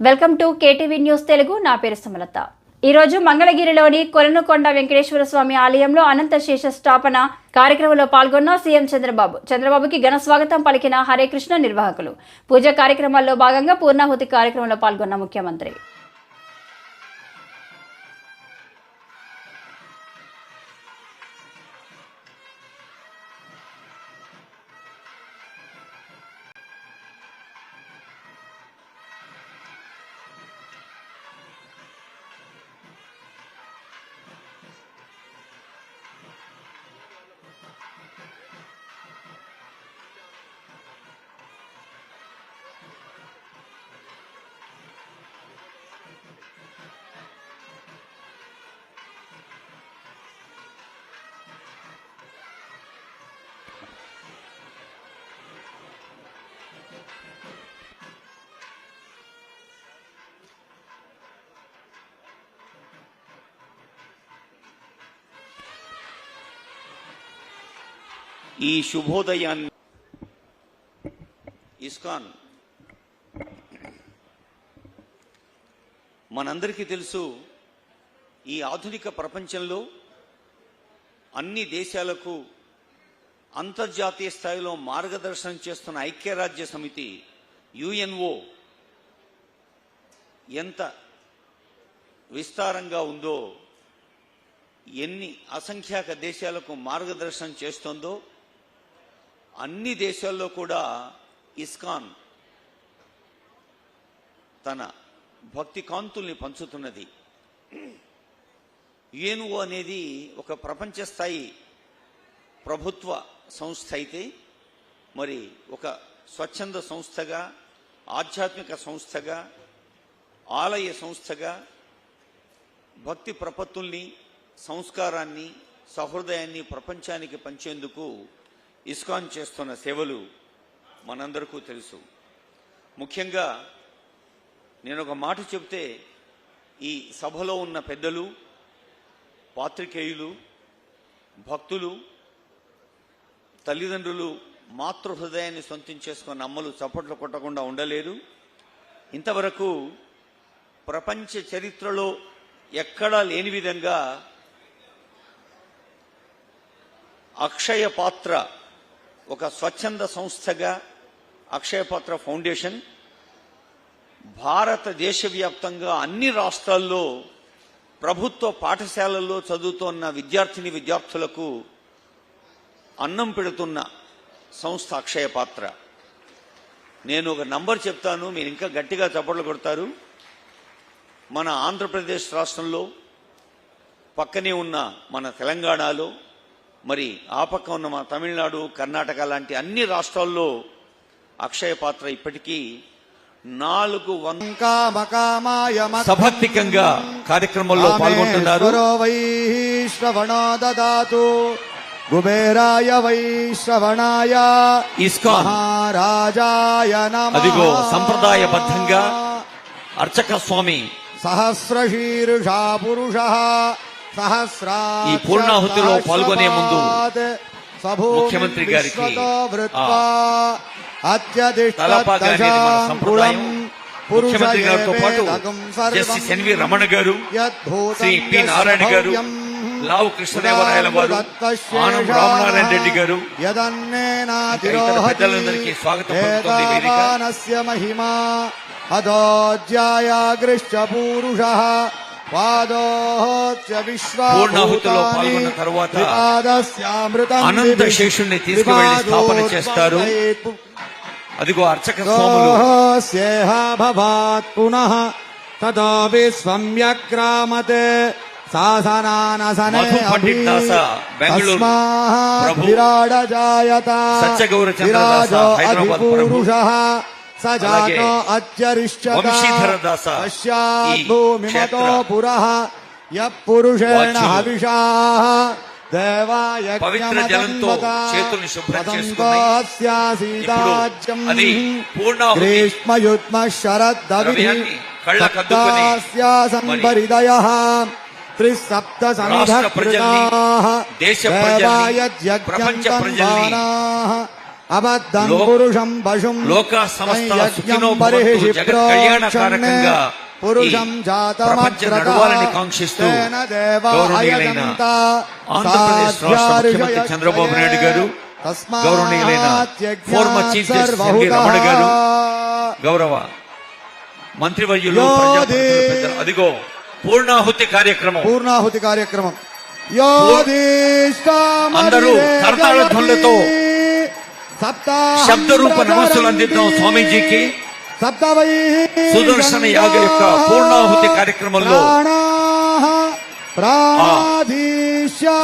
Welcome to KTV news Telugu. నా పేరు సుమలత. ఈరోజు మంగళగిరిలోని కొలనుకొండ వెంకటేశ్వర స్వామి ఆలయంలో అనంత శేష స్థాపన కార్యక్రమంలో పాల్గొన్న సీఎం చంద్రబాబు. చంద్రబాబుకి ఘన స్వాగతం పలికిన హరే కృష్ణ నిర్వాహకులు. పూజ కార్యక్రమాల్లో భాగంగా పూర్ణాహుతి కార్యక్రమంలో పాల్గొన్న ముఖ్యమంత్రి. ఈ శుభోదయాన్ని ఇస్కాన్. మనందరికీ తెలుసు ఈ ఆధునిక ప్రపంచంలో అన్ని దేశాలకు అంతర్జాతీయ స్థాయిలో మార్గదర్శనం చేస్తున్న ఐక్యరాజ్య సమితి యుఎన్ఓ ఎంత విస్తారంగా ఉందో ఎన్ని అసంఖ్యాక దేశాలకు మార్గదర్శనం చేస్తోందో అన్ని దేశాల్లో కూడా ఇస్కాన్ తన భక్తి కాంతుల్ని పంచుతున్నది. యుఎన్ఓ అనేది ఒక ప్రపంచ స్థాయి ప్రభుత్వ సంస్థ అయితే మరి ఒక స్వచ్ఛంద సంస్థగా ఆధ్యాత్మిక సంస్థగా ఆలయ సంస్థగా భక్తి ప్రపత్తుల్ని సంస్కారాన్ని సహృదయాన్ని ప్రపంచానికి పంచేందుకు ఇస్కాన్ చేస్తున్న సేవలు మనందరికీ తెలుసు. ముఖ్యంగా నేను ఒక మాట చెబితే ఈ సభలో ఉన్న పెద్దలు పాత్రికేయులు భక్తులు తల్లిదండ్రులు మాతృ హృదయాన్ని సొంతం చేసుకున్న అమ్మలు చప్పట్లు కొట్టకుండా ఉండలేరు. ఇంతవరకు ప్రపంచ చరిత్రలో ఎక్కడా లేని విధంగా అక్షయ పాత్ర ఒక స్వచ్ఛంద సంస్థగా అక్షయపాత్ర ఫౌండేషన్ భారతదేశ వ్యాప్తంగా అన్ని రాష్ట్రాల్లో ప్రభుత్వ పాఠశాలల్లో చదువుతున్న విద్యార్థిని విద్యార్థులకు అన్నం పెడుతున్న సంస్థ అక్షయ పాత్ర నేను ఒక నంబర్ చెప్తాను మీరు ఇంకా గట్టిగా చప్పట్లు కొడతారు. మన ఆంధ్రప్రదేశ్ రాష్ట్రంలో పక్కనే ఉన్న మన తెలంగాణలో మరి ఆ పక్క ఉన్న మన తమిళనాడు కర్ణాటక లాంటి అన్ని రాష్ట్రాల్లో అక్షయ పాత్ర ఇప్పటికీ నాలుగు సభక్తికంగా కార్యక్రమంలో పాల్గొంటున్నారు. వై శ్రవణో దదాతు కుబేరాయ వై శ్రవణాయ ఇస్కాన్. మహారాజాయ అదిగో సంప్రదాయబద్ధంగా అర్చక స్వామి. సహస్రశీర్షా పురుష. ఈ పూర్ణాహుతిలో పాల్గొనే ముందు ముఖ్యమంత్రి గారికి, మన సంప్రదాయం. ముఖ్యమంత్రి గారితో పాటు జస్టిస్ ఎన్వి రమణ గారు శ్రీ పి నారాయణ గారు లావు కృష్ణదేవరాయల వారు ఆనం రామనారాయణ రెడ్డి గారు పెద్దలందరికీ స్వాగతం పలుకుతోంది మహిమా అదోధ్యాయాగృశ్చ పూరుష పాదోహోత్య పూర్ణాహుతిలో పాల్గొన్న తరువాత అనంత శేషుణ్ణి తీసుకువెళ్ళి స్థాపన చేస్తారు. అదిగో అర్చక స్వాములు. పునః తదో విస్వమ్యగ్రామతే శాసనానసనే మధు పండిట్ దాస, బెంగళూరు. ప్రభు. విరాడజాయత సత్యగౌరచంద్ర దాస, హైదరాబాద్ ప్రభు. స జాతో అలాగే అత్యరిష్యత వంశీధర దాస, పశ్చాత్ ఈ భూమిమతో క్షేత్ర పురః యఃపురుషేణ. హవిషా దేవాయ పవిత్ర జలంతో చేతుల్ని శుభ్రం అది పూర్ణాహుతి గ్రీష్మయుత్మ కళ్ళకద్దుకొని సంపరిదయ త్రిసప్త ప్రజల్ని, దేశ ప్రజల్ని, ప్రపంచ ప్రజల్ని అబద్ధం పురుషం పశుం లోక కళ్యాణకారకంగా పురుషం కాంక్షిస్తూ గౌరవనీయులైన ఆంధ్రప్రదేశ్ రాష్ట్ర ముఖ్యమంత్రి చంద్రబాబు నాయుడు గారు తస్మాత్ గౌరవనీయులైన యజ్ఞాత్ ఫోర్మర్ చీఫ్ జస్టిస్ ఎన్వి సర్వహుతః. రమణ గారు గౌరవ మంత్రివర్యులు. అదిగో పూర్ణాహుతి కార్యక్రమం పూర్ణాహుతి కార్యక్రమం అందరూ కర్తాళ ధ్వనులతో శబ్దరూప నమస్సులు అందిద్దాం స్వామీజీకి. సుదర్శన యాగ యొక్క పూర్ణాహుతి కార్యక్రమంలో.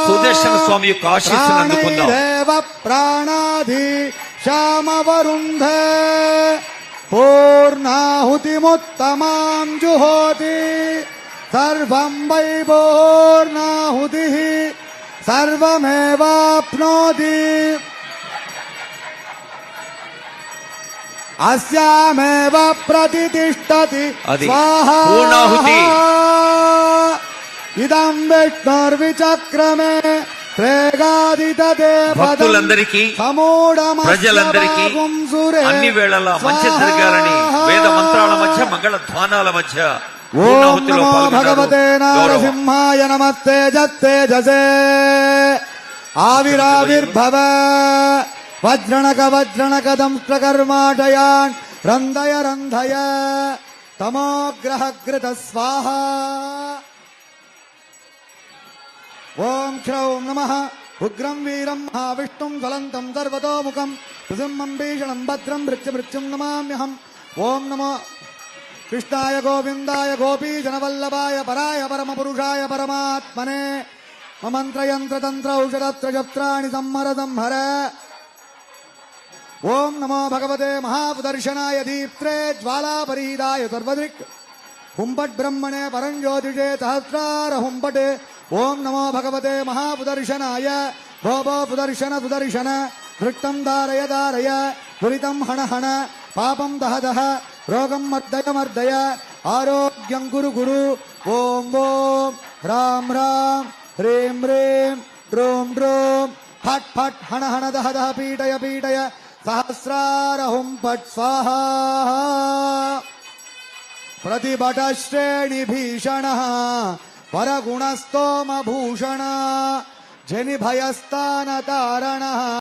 సుదర్శన స్వామి యొక్క ఆశీస్సులు అందుకుందాం. ప్రాణాధి శ్యామవరుంధ పూర్ణాహుతిముత్తమాం జుహోతి సర్వం వై పూర్ణాహుతి. సర్వమేవాప్నోతి. అస్యామేవ ప్రతిష్టతి పూర్ణాహుతి. ఇదం విష్ణుర్విచక్రమే భక్తులందరికీ, ప్రజలందరికీ అన్ని వేళలా మంచి జరగాలని వేద మంత్రాల మధ్య మంగళ ధ్వానాల మధ్య ఓం నమో. భగవతే నారసింహాయ నమస్తే జత్తేజసే ఆవిరావిర్భవ। వజ్రణక వజ్రణక దంష్ట్రకర్మాటయాన్ రంధయ రంధయ తమోగ్రహకృత స్వాహ. ఓం శ్రౌం నమ. ఉగ్రం వీరం మహావిష్ణుం జ్వలంతం సర్వతోముఖం. నృసింహం భీషణం భద్రం మృత్యుమృత్యుం నమామ్యహం ఓం నమో కృష్ణాయ గోవిందాయ గోపీజనవల్లభాయ పరాయ పరమపురుషాయ పరమాత్మనే. మమంత్రయంత్రతంత్ర ఔషధత్ర ఔషధత్రజత్రాణి సంహర సంహర ஓம் நமோ பகவதே மகாபுதர்ஷனாய தீப்திரே ஜ்வாலாபரீதாய சர்வதிக். ஹும்பட் பிரம்மணே பரஞ்சோதிஷே சஹசிரார ஹும்பட். ஓம் நமோ பகவதே மகாபுதர்ஷனாய கோபோ புதர்ஷன புதர்ஷன திருட்டம் தாரய தாரய. துரிதம் ஹண ஹண. பாபம் தஹ தஹ. ரோகம் மர்தய மர்தய. ஆரோக்கியம் குரு குரு. ஓம் ஓம். ராம் ராம். ஹ்ரீம் ஹ்ரீம். ட்ரோம் ட்ரோம் ஃபட் ஃபட் ஹண ஹண தஹ தஹ. பீடய பீடய. పీటయ సహస్రార హుంపట్ స్వాహా प्रतिभट श्रेणी भीषण